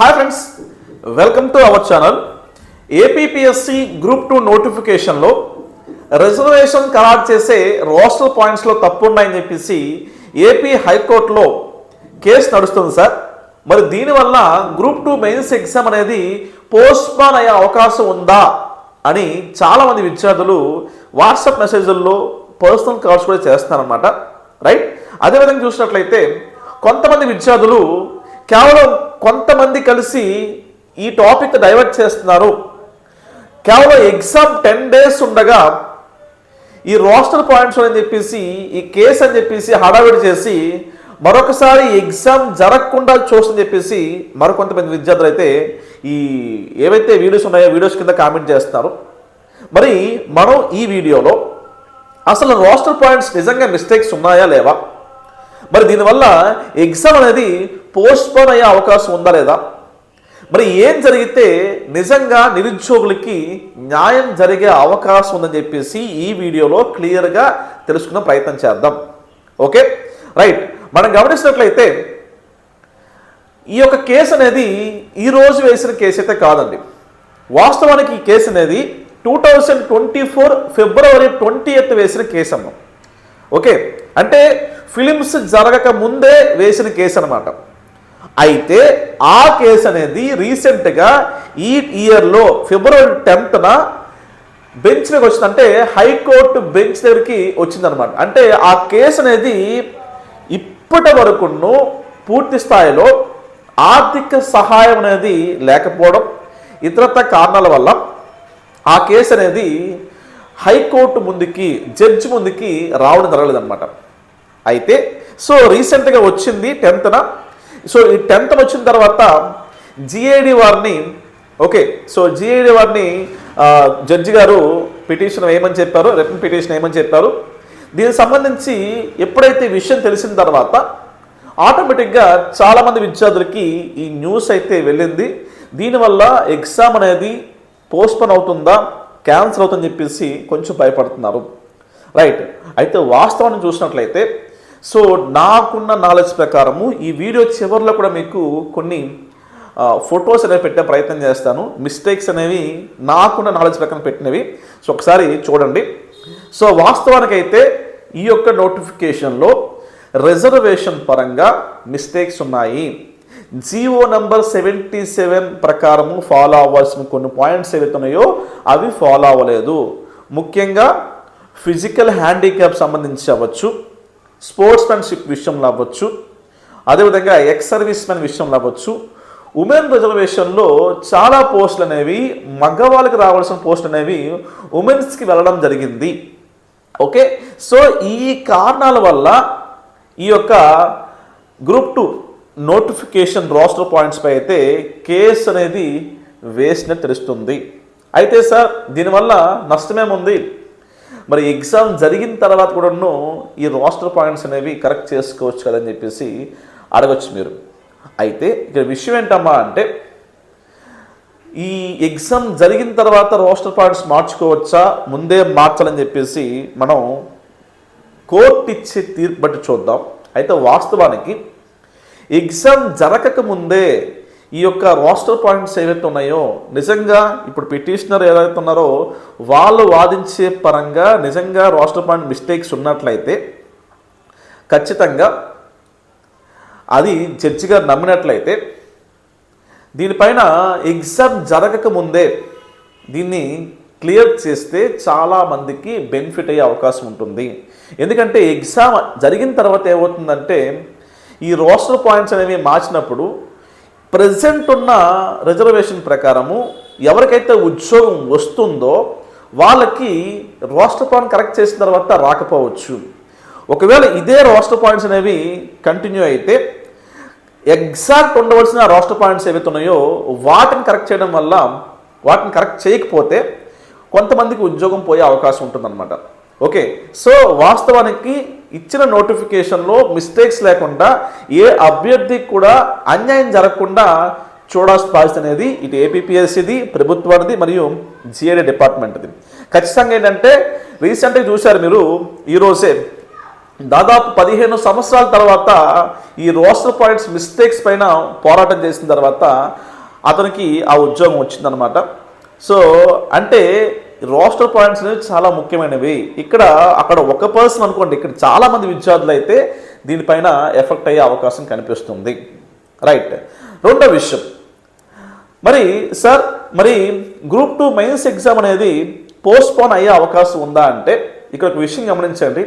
Hi friends welcome to our channel APPSC group two నోటిఫికేషన్లో reservation ఖరారు చేసే రోస్టల్ పాయింట్స్లో తప్పు ఉన్నాయని చెప్పేసి ఏపీ హైకోర్టులో కేసు నడుస్తుంది సార్. మరి దీనివల్ల గ్రూప్ టూ మెయిన్స్ ఎగ్జామ్ అనేది పోస్ట్పాన్ అయ్యే అవకాశం ఉందా అని చాలామంది విద్యార్థులు వాట్సాప్ మెసేజ్ల్లో పర్సనల్ కాల్స్ కూడా చేస్తున్నారనమాట రైట్ అదేవిధంగా చూసినట్లయితే కొంతమంది విద్యార్థులు కేవలం కొంతమంది కలిసి ఈ టాపిక్ డైవర్ట్ చేస్తున్నారు. కేవలం ఎగ్జామ్ టెన్ డేస్ ఉండగా ఈ రోస్టర్ పాయింట్స్ అని చెప్పేసి ఈ కేసు అని చెప్పేసి హడావిడి చేసి మరొకసారి ఎగ్జామ్ జరగకుండా చూస్తుందని చెప్పేసి మరికొంతమంది విద్యార్థులు అయితే ఈ ఏవైతే వీడియోస్ ఉన్నాయో వీడియోస్ కింద కామెంట్ చేస్తున్నారు. మరి మనం ఈ వీడియోలో అసలు రోస్టర్ పాయింట్స్ నిజంగా మిస్టేక్స్ ఉన్నాయా లేవా? మరి దీనివల్ల ఎగ్జామ్ అనేది పోస్ట్పోన్ అయ్యే అవకాశం ఉందా లేదా? మరి ఏం జరిగితే నిజంగా నిరుద్యోగులకి న్యాయం జరిగే అవకాశం ఉందని చెప్పేసి ఈ వీడియోలో క్లియర్గా తెలుసుకునే ప్రయత్నం చేద్దాం. ఓకే? రైట్. మనం గమనించినట్లయితే ఈ యొక్క కేసు అనేది ఈ రోజు వేసిన కేసు అయితే కాదండి. వాస్తవానికి ఈ కేసు అనేది టూ థౌజండ్ ట్వంటీ ఫోర్ ఫిబ్రవరి ట్వంటీ ఎయిత్ వేసిన కేసు అమ్మ. ఓకే? అంటే ఫిలిమ్స్ జరగక ముందే వేసిన కేసు అనమాట అయితే ఆ కేసు అనేది రీసెంట్గా ఈ ఇయర్లో ఫిబ్రవరి టెన్త్న బెంచ్ దగ్గరికి వచ్చింది అంటే హైకోర్టు బెంచ్ దగ్గరికి వచ్చిందనమాట అంటే ఆ కేసు అనేది ఇప్పటి వరకును పూర్తి స్థాయిలో ఆర్థిక సహాయం అనేది లేకపోవడం ఇతరత కారణాల వల్ల ఆ కేసు అనేది హైకోర్టు ముందుకి జడ్జి ముందుకి రావడం జరగలేదన్నమాట. అయితే సో రీసెంట్గా వచ్చింది టెన్త్న సో ఈ టెన్త్ వచ్చిన తర్వాత జిఏడి వారిని ఓకే సో జిఏడి వారిని జడ్జి గారు పిటిషన్ ఏమని చెప్పారు రిటర్న్ పిటిషన్ ఏమని చెప్పారు. దీనికి సంబంధించి ఎప్పుడైతే విషయం తెలిసిన తర్వాత ఆటోమేటిక్గా చాలామంది విద్యార్థులకి ఈ న్యూస్ అయితే వెళ్ళింది. దీనివల్ల ఎగ్జామ్ అనేది పోస్ట్పోన్ అవుతుందా క్యాన్సిల్ అవుతుందని చెప్పేసి కొంచెం భయపడుతున్నారు. రైట్ అయితే వాస్తవాన్ని చూసినట్లయితే సో నాకున్న నాలెడ్జ్ ప్రకారము ఈ వీడియో చివరిలో కూడా మీకు కొన్ని ఫొటోస్ అనేవి పెట్టే ప్రయత్నం చేస్తాను. మిస్టేక్స్ అనేవి నాకున్న నాలెడ్జ్ ప్రకారం పెట్టినవి. సో ఒకసారి చూడండి. సో వాస్తవానికైతే ఈ యొక్క నోటిఫికేషన్లో రిజర్వేషన్ పరంగా మిస్టేక్స్ ఉన్నాయి. జీవో నంబర్ సెవెంటీ సెవెన్ ప్రకారము ఫాలో అవ్వాల్సిన కొన్ని పాయింట్స్ ఏవైతే ఉన్నాయో అవి ఫాలో అవ్వలేదు. ముఖ్యంగా ఫిజికల్ హ్యాండిక్యాప్ సంబంధించి అవ్వచ్చు. స్పోర్ట్స్మెన్షిప్ విషయంలో అవ్వచ్చు అదేవిధంగా ఎక్స్ సర్వీస్ మెన్ విషయంలో అవ్వచ్చు. ఉమెన్ రిజర్వేషన్లో చాలా పోస్టులు అనేవి మగవాళ్ళకి రావాల్సిన పోస్టులు అనేవి ఉమెన్స్కి వెళ్ళడం జరిగింది. ఓకే? సో ఈ కారణాల వల్ల ఈ యొక్క గ్రూప్ టూ నోటిఫికేషన్ రోస్టర్ పాయింట్స్పై అయితే కేసు అనేది వేసినట్టు తెలుస్తుంది. అయితే సార్ దీనివల్ల నష్టమేముంది? మరి ఎగ్జామ్ జరిగిన తర్వాత కూడాను ఈ రోస్టర్ పాయింట్స్ అనేవి కరెక్ట్ చేసుకోవచ్చు కదని చెప్పేసి అడగచ్చు మీరు. అయితే ఇక్కడ విషయం ఏంటమ్మా అంటే ఈ ఎగ్జామ్ జరిగిన తర్వాత రోస్టర్ పాయింట్స్ మార్చుకోవచ్చా? ముందే మార్చాలని చెప్పేసి మనం కోర్టు ఇచ్చే తీర్పు బట్టి చూద్దాం. అయితే వాస్తవానికి ఎగ్జామ్ జరగక ముందే ఈ యొక్క రోస్టర్ పాయింట్స్ ఏవైతే ఉన్నాయో నిజంగా ఇప్పుడు పిటిషనర్ ఏదైతే ఉన్నారో వాళ్ళు వాదించే పరంగా నిజంగా రోస్టర్ పాయింట్ మిస్టేక్స్ ఉన్నట్లయితే ఖచ్చితంగా అది జడ్జి గారు నమ్మినట్లయితే దీనిపైన ఎగ్జామ్ జరగక ముందే దీన్ని క్లియర్ చేస్తే చాలా మందికి బెనిఫిట్ అయ్యే అవకాశం ఉంటుంది. ఎందుకంటే ఎగ్జామ్ జరిగిన తర్వాత ఏమవుతుందంటే ఈ రోస్టర్ పాయింట్స్ అనేవి మార్చినప్పుడు ప్రజెంట్ ఉన్న రిజర్వేషన్ ప్రకారము ఎవరికైతే ఉద్యోగం వస్తుందో వాళ్ళకి రోస్టర్ పాయింట్ కరెక్ట్ చేసిన తర్వాత రాకపోవచ్చు. ఒకవేళ ఇదే రోస్టర్ పాయింట్స్ అనేవి కంటిన్యూ అయితే ఎగ్జాక్ట్ ఉండవలసిన రోస్టర్ పాయింట్స్ ఏవైతే ఉన్నాయో వాటిని కరెక్ట్ చేయడం వల్ల వాటిని కరెక్ట్ చేయకపోతే కొంతమందికి ఉద్యోగం పోయే అవకాశం ఉంటుందన్నమాట. ఓకే సో వాస్తవానికి ఇచ్చిన నోటిఫికేషన్లో మిస్టేక్స్ లేకుండా ఏ అభ్యర్థికి కూడా అన్యాయం జరగకుండా చూడాల్సిన బాధ్యత అనేది ఇటు ఏపీపీఎస్సీది ప్రభుత్వానిది మరియు జిఏడి డిపార్ట్మెంట్ది. ఖచ్చితంగా ఏంటంటే రీసెంట్గా చూశారు మీరు ఈరోజే దాదాపు పదిహేను సంవత్సరాల తర్వాత ఈ రోస్టర్ పాయింట్స్ మిస్టేక్స్ పైన పోరాటం చేసిన తర్వాత అతనికి ఆ ఉద్యోగం వచ్చిందనమాట సో అంటే రోస్టర్ పాయింట్స్ అనేవి చాలా ముఖ్యమైనవి. ఇక్కడ అక్కడ ఒక పర్సన్ అనుకోండి ఇక్కడ చాలా మంది విద్యార్థులు అయితే దీనిపైన ఎఫెక్ట్ అయ్యే అవకాశం కనిపిస్తుంది. రైట్ రెండో విషయం. మరి సార్ మరి గ్రూప్ టూ మెయిన్స్ ఎగ్జామ్ అనేది పోస్ట్పోన్ అయ్యే అవకాశం ఉందా అంటే ఇక్కడ ఒక విషయం గమనించండి.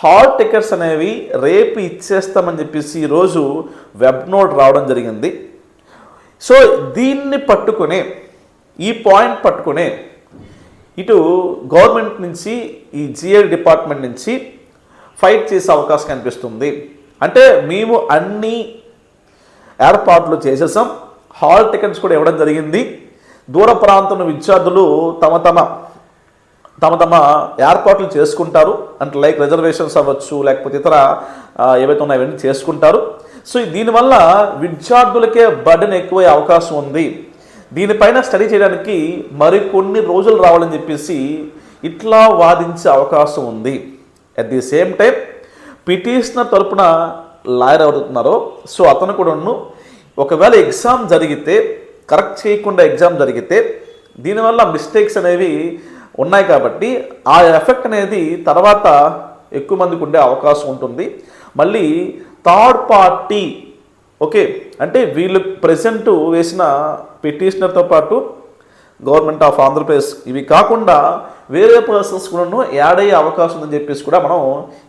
హాల్ టికెట్స్ అనేవి రేపు ఇచ్చేస్తామని చెప్పేసి ఈరోజు వెబ్ నోట్ రావడం జరిగింది. సో దీన్ని పట్టుకునే ఈ పాయింట్ పట్టుకునే ఇటు గవర్నమెంట్ నుంచి ఈ జిఏ డిపార్ట్మెంట్ నుంచి ఫైట్ చేసే అవకాశం కనిపిస్తుంది. అంటే మేము అన్ని ఏర్పాట్లు చేసేసాం. హాల్ టికెట్స్ కూడా ఇవ్వడం జరిగింది. దూర ప్రాంతంలో విద్యార్థులు తమ తమ తమ తమ ఏర్పాట్లు చేసుకుంటారు. అంటే లైక్ రిజర్వేషన్స్ అవ్వచ్చు లేకపోతే ఇతర ఏవైతే ఉన్నాయో అవన్నీ చేసుకుంటారు. సో దీనివల్ల విద్యార్థులకే బర్డెన్ ఎక్కువయ్యే అవకాశం ఉంది. దీనిపైన స్టడీ చేయడానికి మరికొన్ని రోజులు రావాలని చెప్పేసి ఇట్లా వాదించే అవకాశం ఉంది. At the same time petitioner తరపున లాయర్ ఎవరుతున్నారో సో అతను కూడాను ఒకవేళ ఎగ్జామ్ జరిగితే కరెక్ట్ చేయకుండా ఎగ్జామ్ జరిగితే దీనివల్ల మిస్టేక్స్ అనేవి ఉన్నాయి కాబట్టి ఆ ఎఫెక్ట్ అనేది తర్వాత ఎక్కువ మందికి ఉండే అవకాశం ఉంటుంది. మళ్ళీ థర్డ్ పార్టీ ఓకే అంటే వీళ్ళు ప్రెసెంట్ వేసిన పిటిషనర్తో పాటు గవర్నమెంట్ ఆఫ్ ఆంధ్రప్రదేశ్. ఇవి కాకుండా వేరే పర్సన్స్ కూడాను యాడ్ అయ్యే అవకాశం ఉందని చెప్పేసి కూడా మనం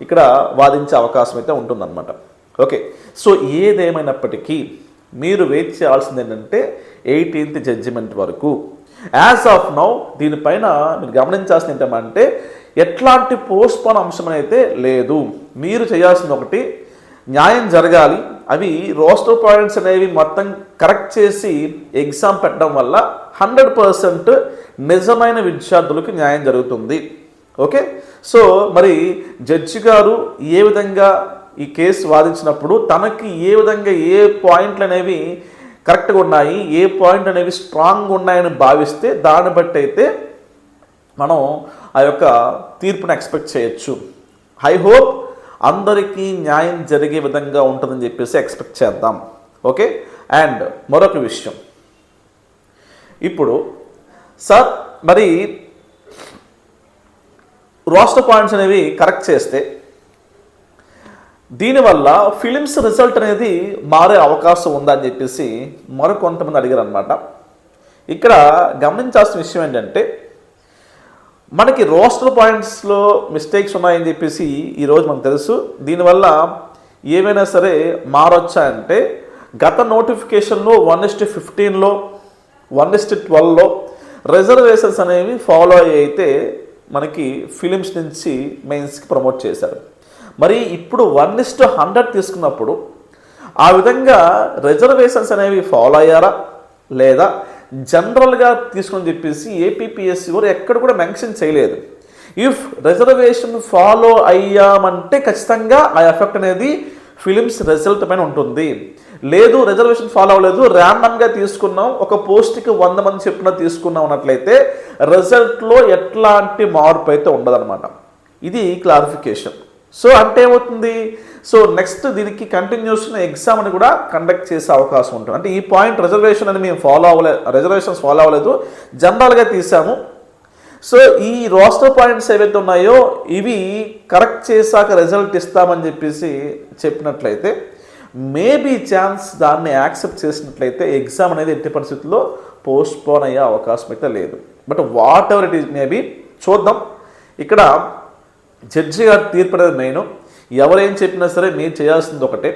ఇక్కడ వాదించే అవకాశం అయితే ఉంటుందన్నమాట. ఓకే. సో ఏదేమైనప్పటికీ మీరు వెయిట్ చేయాల్సింది ఏంటంటే ఎయిటీన్త్ జడ్జిమెంట్ వరకు. యాజ్ ఆఫ్ నౌ దీనిపైన మీరు గమనించాల్సింది ఏంటంటే ఎట్లాంటి పోస్ట్పోన్ అంశం అయితే లేదు. మీరు చేయాల్సింది ఒకటి న్యాయం జరగాలి. అవి రోస్టర్ పాయింట్స్ అనేవి మొత్తం కరెక్ట్ చేసి ఎగ్జామ్ పెట్టడం వల్ల హండ్రెడ్ పర్సెంట్ నిజమైన విద్యార్థులకు న్యాయం జరుగుతుంది. ఓకే? సో మరి జడ్జి గారు ఏ విధంగా ఈ కేసు వాదించినప్పుడు తనకి ఏ విధంగా ఏ పాయింట్లు అనేవి కరెక్ట్గా ఉన్నాయి ఏ పాయింట్ అనేవి స్ట్రాంగ్ ఉన్నాయని భావిస్తే దాన్ని బట్టి అయితే మనం ఆ యొక్క తీర్పును ఎక్స్పెక్ట్ చేయొచ్చు. ఐ హోప్ అందరికీ న్యాయం జరిగే విధంగా ఉంటుందని చెప్పేసి ఎక్స్పెక్ట్ చేద్దాం. ఓకే అండ్ మరొక విషయం. ఇప్పుడు సార్ మరి రోస్టర్ పాయింట్స్ అనేవి కరెక్ట్ చేస్తే దీనివల్ల ఫిలిమ్స్ రిజల్ట్ అనేది మారే అవకాశం ఉందని చెప్పేసి మరికొంతమంది అడిగారు అనమాట ఇక్కడ గమనించాల్సిన విషయం ఏంటంటే మనకి రోస్టర్ పాయింట్స్లో మిస్టేక్స్ ఉన్నాయని చెప్పేసి ఈరోజు మనకు తెలుసు. దీనివల్ల ఏమైనా సరే మారొచ్చా అంటే గత నోటిఫికేషన్లో వన్ ఇస్ట్ ఫిఫ్టీన్లో వన్ ఇస్ట్ ట్వెల్వ్లో రిజర్వేషన్స్ అనేవి ఫాలో అయ్యి అయితే మనకి ఫిలిమ్స్ నుంచి మెయిన్స్కి ప్రమోట్ చేశారు. మరి ఇప్పుడు వన్ ఇస్ట్ హండ్రెడ్ తీసుకున్నప్పుడు ఆ విధంగా రిజర్వేషన్స్ అనేవి ఫాలో అయ్యారా? లేదా? జనరల్గా తీసుకొని చెప్పేసి ఏపీపీఎస్సీ వారు ఎక్కడ కూడా మెన్షన్ చేయలేదు. ఇఫ్ రిజర్వేషన్ ఫాలో అయ్యామంటే ఖచ్చితంగా ఆ ఎఫెక్ట్ అనేది ఫిలిమ్స్ రిజల్ట్ పైన ఉంటుంది. లేదు రిజర్వేషన్ ఫాలో అవ్వలేదు ర్యాండమ్గా తీసుకున్నాం ఒక పోస్ట్కి వంద మంది చెప్పిన తీసుకున్నాం అన్నట్లయితే రిజల్ట్లో ఎట్లాంటి మార్పు అయితే ఉండదన్నమాట. ఇది క్లారిఫికేషన్ సో అంటే ఏమవుతుంది? సో నెక్స్ట్ దీనికి కంటిన్యూషన్ ఎగ్జామ్ అని కూడా కండక్ట్ చేసే అవకాశం ఉంటుంది. అంటే ఈ పాయింట్ రిజర్వేషన్ అని మేము ఫాలో అవ్వలేదు రిజర్వేషన్స్ ఫాలో అవ్వలేదు. జనరల్గా తీసాము. సో ఈ రోస్టర్ పాయింట్స్ ఏవైతే ఉన్నాయో ఇవి కరెక్ట్ చేశాక రిజల్ట్ ఇస్తామని చెప్పేసి చెప్పినట్లయితే మేబీ ఛాన్స్ దాన్ని యాక్సెప్ట్ చేసినట్లయితే ఎగ్జామ్ అనేది ఎట్టి పరిస్థితుల్లో పోస్ట్ పోన్ అయ్యే అవకాశం అయితే లేదు. But whatever it is maybe చూద్దాం. ఇక్కడ జడ్జి గారు తీర్పు అనేది మెయిన్. ఎవరేం చెప్పినా సరే మీరు చేయాల్సింది ఒకటే.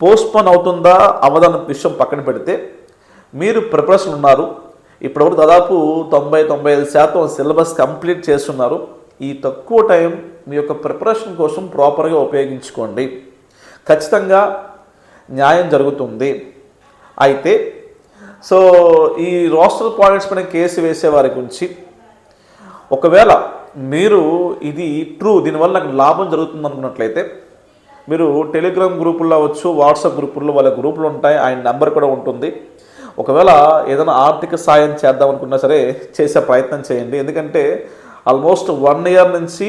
పోస్ట్పోన్ అవుతుందా అవదన్న విషయం పక్కన పెడితే మీరు ప్రిపరేషన్ ఉన్నారు. ఇప్పటివరకు దాదాపు తొంభై తొంభై ఐదు శాతం సిలబస్ కంప్లీట్ చేస్తున్నారు. ఈ తక్కువ టైం మీ యొక్క ప్రిపరేషన్ కోసం ప్రాపర్గా ఉపయోగించుకోండి. ఖచ్చితంగా న్యాయం జరుగుతుంది. అయితే సో ఈ రోస్టల్ పాయింట్స్ పైన కేసు వేసేవారి గురించి ఒకవేళ మీరు ఇది ట్రూ దీనివల్ల నాకు లాభం జరుగుతుంది అనుకున్నట్లయితే మీరు టెలిగ్రామ్ గ్రూపుల్లో అవ్వచ్చు వాట్సాప్ గ్రూపుల్లో వాళ్ళ గ్రూపులు ఉంటాయి ఆయన నెంబర్ కూడా ఉంటుంది. ఒకవేళ ఏదైనా ఆర్థిక సాయం చేద్దాం అనుకున్నా సరే చేసే ప్రయత్నం చేయండి. ఎందుకంటే ఆల్మోస్ట్ వన్ ఇయర్ నుంచి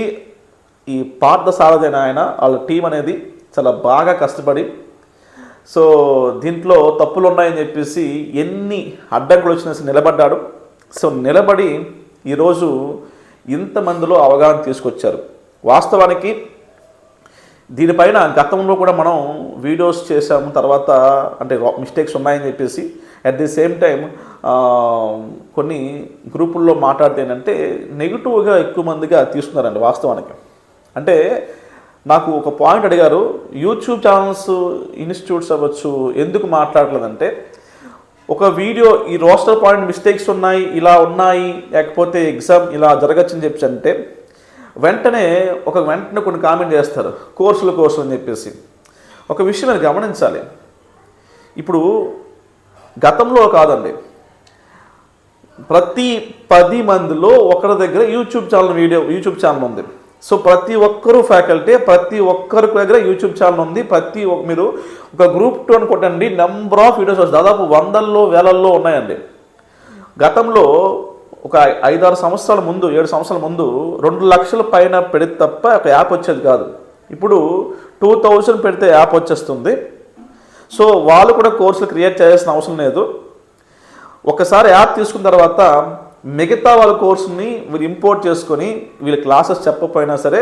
ఈ పార్థ సారథైన ఆయన వాళ్ళ టీం అనేది చాలా బాగా కష్టపడి సో దీంట్లో తప్పులు ఉన్నాయని చెప్పేసి ఎన్ని అడ్డంకులు వచ్చినా సరే నిలబడ్డాడు. సో నిలబడి ఈరోజు ఇంతమందిలో అవగాహన తీసుకొచ్చారు. వాస్తవానికి దీనిపైన గతంలో కూడా మనం వీడియోస్ చేసాము తర్వాత అంటే మిస్టేక్స్ ఉన్నాయని చెప్పేసి అట్ ది సేమ్ టైం కొన్ని గ్రూపుల్లో మాట్లాడితే ఏంటంటే నెగిటివ్గా ఎక్కువ మందిగా తీసుకున్నారండి వాస్తవానికి. అంటే నాకు ఒక పాయింట్ అడిగారు యూట్యూబ్ ఛానల్స్ ఇన్స్టిట్యూట్స్ అవ్వచ్చు ఎందుకు మాట్లాడలేదంటే ఒక వీడియో ఈ రోస్టర్ పాయింట్ మిస్టేక్స్ ఉన్నాయి ఇలా ఉన్నాయి లేకపోతే ఎగ్జామ్ ఇలా జరగచ్చని చెప్పి అంటే వెంటనే ఒక వెంటనే కొన్ని కామెంట్ చేస్తారు. కోర్సులు కోర్సులు అని చెప్పేసి. ఒక విషయం మీరు గమనించాలి. ఇప్పుడు గతంలో కాదండి. ప్రతి పది మందిలో ఒకరి దగ్గర YouTube channel video YouTube channel ఉంది. సో ప్రతి ఒక్కరు ఫ్యాకల్టీ ప్రతి ఒక్కరి దగ్గర యూట్యూబ్ ఛానల్ ఉంది. ప్రతి ఒక్క మీరు ఒక గ్రూప్ టూ అని కొట్టండి నెంబర్ ఆఫ్ వీడియోస్ దాదాపు వందల్లో వేలల్లో ఉన్నాయండి. గతంలో ఒక ఐదారు సంవత్సరాల ముందు ఏడు సంవత్సరాల ముందు రెండు లక్షల పైన పెడితే తప్ప ఒక యాప్ వచ్చేది కాదు. ఇప్పుడు టూ థౌజండ్ పెడితే యాప్ వచ్చేస్తుంది. సో వాళ్ళు కూడా కోర్సులు క్రియేట్ చేయాల్సిన అవసరం లేదు. ఒకసారి యాప్ తీసుకున్న తర్వాత మిగతా వాళ్ళ కోర్సుని వీళ్ళు ఇంపోర్ట్ చేసుకొని వీళ్ళ క్లాసెస్ చెప్పకపోయినా సరే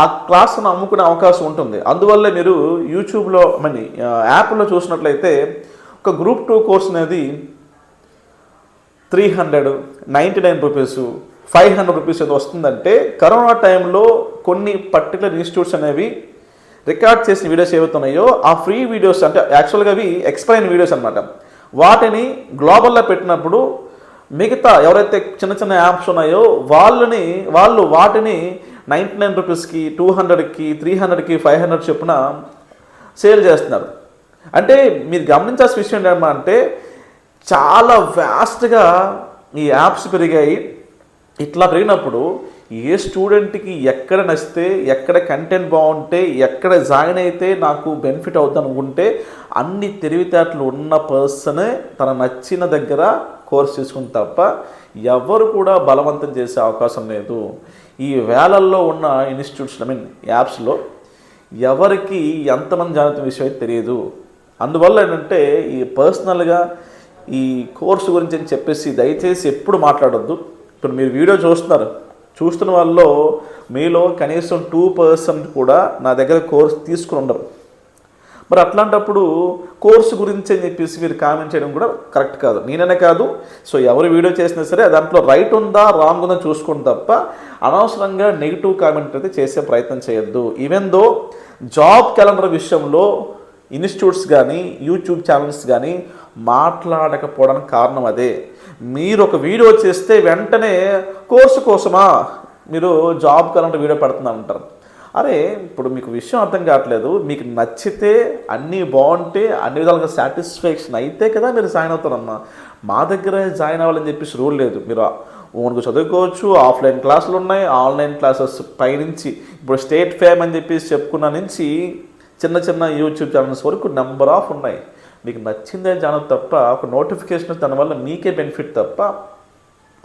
ఆ క్లాస్ను అమ్ముకునే అవకాశం ఉంటుంది. అందువల్ల మీరు యూట్యూబ్లో మనీ యాప్లో చూసినట్లయితే ఒక గ్రూప్ టూ కోర్స్ అనేది three hundred ninety nine rupees five hundred rupees ఏదో వస్తుందంటే కరోనా టైంలో కొన్ని పర్టికులర్ ఇన్స్టిట్యూట్స్ అనేవి రికార్డ్ చేసిన వీడియోస్ ఏవైతున్నాయో ఆ ఫ్రీ వీడియోస్ అంటే యాక్చువల్గా అవి ఎక్స్ప్లెయిన్ వీడియోస్ అనమాట వాటిని గ్లోబల్లో పెట్టినప్పుడు మిగతా ఎవరైతే చిన్న చిన్న యాప్స్ ఉన్నాయో వాళ్ళని వాళ్ళు వాటిని నైంటీ నైన్ రూపీస్కి టూ హండ్రెడ్కి త్రీ హండ్రెడ్కి ఫైవ్ హండ్రెడ్ చొప్పున సేల్ చేస్తున్నారు. అంటే మీరు గమనించాల్సిన విషయం ఏంటంటే చాలా వ్యాస్ట్గా ఈ యాప్స్ పెరిగాయి. ఇట్లా పెరిగినప్పుడు ఏ స్టూడెంట్కి ఎక్కడ నచ్చితే ఎక్కడ కంటెంట్ బాగుంటే ఎక్కడ జాయిన్ అయితే నాకు బెనిఫిట్ అవుతుంది అనుకుంటే అన్ని తెలివితేటలు ఉన్న పర్సనే తన నచ్చిన దగ్గర కోర్స్ తీసుకుని తప్ప ఎవరు కూడా బలవంతం చేసే అవకాశం లేదు. ఈ వేలల్లో ఉన్న ఇన్స్టిట్యూట్స్ ఐ మీన్ యాప్స్లో ఎవరికి ఎంతమంది జాగ్రత్త విషయం అయితే తెలియదు. అందువల్ల ఏంటంటే ఈ పర్సనల్గా ఈ కోర్సు గురించి అని చెప్పేసి దయచేసి ఎప్పుడు మాట్లాడొద్దు. ఇప్పుడు మీరు వీడియో చూస్తున్నారు. చూస్తున్న వాళ్ళలో మీలో కనీసం టూ పర్సెంట్ కూడా నా దగ్గర కోర్స్ తీసుకుని ఉండరు. మరి అట్లాంటప్పుడు కోర్సు గురించి అని చెప్పేసి మీరు కామెంట్ చేయడం కూడా కరెక్ట్ కాదు. నేననే కాదు. సో ఎవరు వీడియో చేసినా సరే దాంట్లో రైట్ ఉందా రాంగ్ ఉందా చూసుకోండి తప్ప అనవసరంగా నెగిటివ్ కామెంట్ అయితే చేసే ప్రయత్నం చేయొద్దు. ఈవెన్ దో జాబ్ క్యాలెండర్ విషయంలో ఇన్స్టిట్యూట్స్ కానీ యూట్యూబ్ ఛానల్స్ కానీ మాట్లాడకపోవడానికి కారణం అదే. మీరు ఒక వీడియో చేస్తే వెంటనే కోర్సు కోసమా మీరు జాబ్ క్యాలెండర్ వీడియో పెడుతున్నారంటారు. అరే ఇప్పుడు మీకు విషయం అర్థం కావట్లేదు. మీకు నచ్చితే అన్నీ బాగుంటే అన్ని విధాలుగా సాటిస్ఫాక్షన్ అయితే కదా మీరు జాయిన్ అవుతారమ్మా. మా దగ్గర జాయిన్ అవ్వాలని చెప్పేసి రూల్ లేదు. మీరు ఓన్గా చదువుకోవచ్చు ఆఫ్లైన్ క్లాసులు ఉన్నాయి ఆన్లైన్ క్లాసెస్ పైనుంచి ఇప్పుడు స్టేట్ ఫేమ్ అని చెప్పేసి చెప్పుకున్న నుంచి చిన్న చిన్న యూట్యూబ్ ఛానల్స్ వరకు నెంబర్ ఆఫ్ ఉన్నాయి. మీకు నచ్చిందే ఛానల్ తప్ప ఒక నోటిఫికేషన్ దానివల్ల మీకే బెనిఫిట్ తప్ప.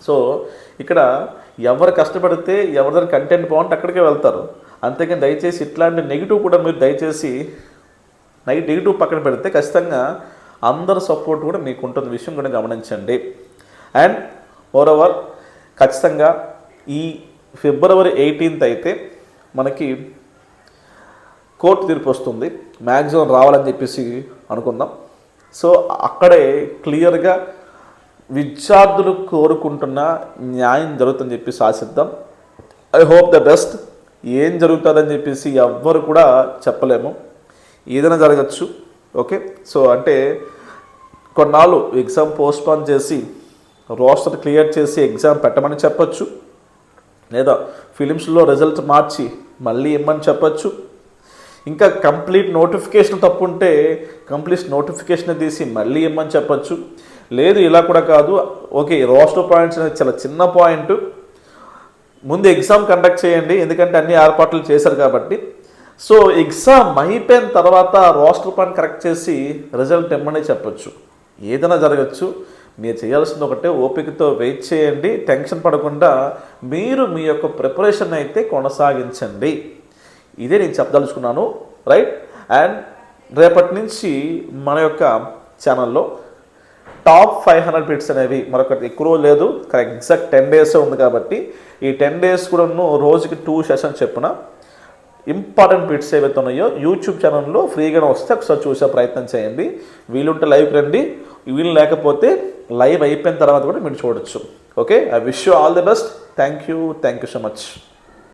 సో ఇక్కడ ఎవరు కష్టపడితే ఎవరి దగ్గర కంటెంట్ బాగుంటే అక్కడికే వెళ్తారు. అంతేకాని దయచేసి ఇట్లాంటి నెగిటివ్ కూడా మీరు దయచేసి నైట్ నెగిటివ్ పక్కన పెడితే ఖచ్చితంగా అందరి సపోర్ట్ కూడా మీకు ఉంటుంది. విషయం కూడా గమనించండి. అండ్ ఓవర్ ఖచ్చితంగా ఈ ఫిబ్రవరి ఎయిటీన్త్ అయితే మనకి కోర్టు తీర్పు వస్తుంది. మ్యాక్సిమం రావాలని చెప్పేసి అనుకుందాం. సో అక్కడే క్లియర్గా విద్యార్థులు కోరుకుంటున్న న్యాయం జరుగుతుందని చెప్పేసి ఆశిద్దాం. I hope the best. ఏం జరుగుతుందని చెప్పేసి ఎవ్వరు కూడా చెప్పలేము. ఏదైనా జరగచ్చు. ఓకే? సో అంటే కొన్నాళ్ళు ఎగ్జామ్ పోస్ట్పోన్ చేసి రోస్టర్ క్లియర్ చేసి ఎగ్జామ్ పెట్టమని చెప్పచ్చు. లేదా ఫిలిమ్స్లో రిజల్ట్ మార్చి మళ్ళీ ఇమ్మని చెప్పచ్చు. ఇంకా కంప్లీట్ నోటిఫికేషన్ తప్పు ఉంటే కంప్లీట్ నోటిఫికేషన్ తీసి మళ్ళీ ఇమ్మని చెప్పచ్చు. లేదు ఇలా కూడా కాదు. ఓకే రోస్టర్ పాయింట్స్ అనేది చాలా చిన్న పాయింట్. ముందు ఎగ్జామ్ కండక్ట్ చేయండి ఎందుకంటే అన్ని ఏర్పాట్లు చేశారు కాబట్టి. సో ఎగ్జామ్ అయిపోయిన తర్వాత రోస్టర్ పాయింట్ కరెక్ట్ చేసి రిజల్ట్ ఇమ్మని చెప్పొచ్చు. ఏదైనా జరగచ్చు. మీరు చేయాల్సింది ఒకటే ఓపికతో వెయిట్ చేయండి. టెన్షన్ పడకుండా మీరు మీ యొక్క ప్రిపరేషన్ అయితే కొనసాగించండి. ఇదే నేను చెప్పదలుచుకున్నాను రైట్? అండ్ రేపటి నుంచి మన యొక్క ఛానల్లో టాప్ ఫైవ్ హండ్రెడ్ బిట్స్ అనేవి మరొకటి ఎక్కువ రోజు లేదు ఎగ్జాక్ట్ టెన్ డేస్ ఉంది కాబట్టి ఈ టెన్ డేస్ కూడా రోజుకి టూ సెషన్స్ చెప్పున ఇంపార్టెంట్ బిట్స్ ఏవైతే ఉన్నాయో యూట్యూబ్ ఛానల్లో ఫ్రీగానే వస్తే ఒకసారి చూసే ప్రయత్నం చేయండి. వీలుంటే లైవ్కి రండి వీలు లేకపోతే లైవ్ అయిపోయిన తర్వాత కూడా మీరు చూడొచ్చు. Okay? I wish you all the best. Thank you. Thank you so much.